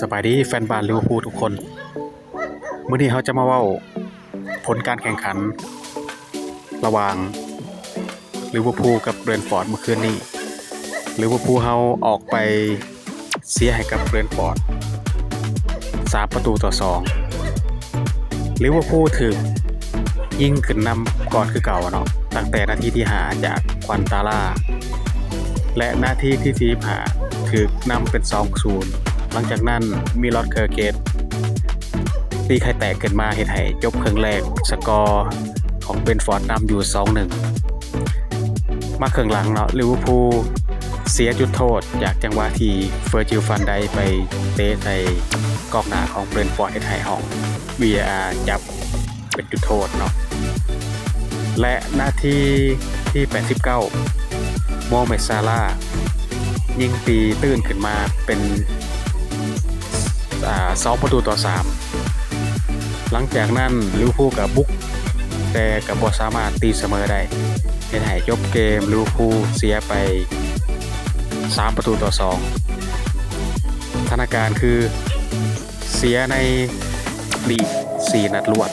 สบายดีแฟนบาลลิเวอร์พูลทุกคนมื้อนี้เขาจะมาเว้าผลการแข่งขัน ระหว่างลิเวอร์พูลกับเบรนฟอร์ดเมื่อคืนนี้ลิเวอร์พูลเฮาออกไปเสียให้กับเบรนฟอร์ด3ประตูต่อ2ลิเวอร์พูลถึกยิงขึ้นนำก่อนคือเก่าเนาะตั้งแต่นาทีที่5จากควันตาล่าและนาทีที่45ถึกนำเป็น2-0 หลังจากนั้นมีลอดเคอร์เกตตีไข่แตกเกินมาเฮ็ดให้จบครึ่งแรกสกอร์ของเบนฟอร์ดนำอยู่ 2-1 มาครึ่งหลังเนาะลิเวอร์พูลเสียจุดโทษจากจังหวะที่เฟอร์จิลฟันไดไปเตะใส่กองหน้าของเบรนฟอร์ดเฮ็ดให้ห้อง VAR จับเป็นจุดโทษเนาะและนาทีที่ 89 โมเมซาลายิงตีตื้นขึ้นมาเป็น อ่าสองประตูต่อสามหลังจากนั้นลิเวอร์พูลกับบุก แต่กับ่สามารถตีเสมอได้เห็นให้จบเกมลิเวอร์พูลเสียไป 3 ประตูต่อ 2สถานการณ์คือเสียในลีก4นัดรวด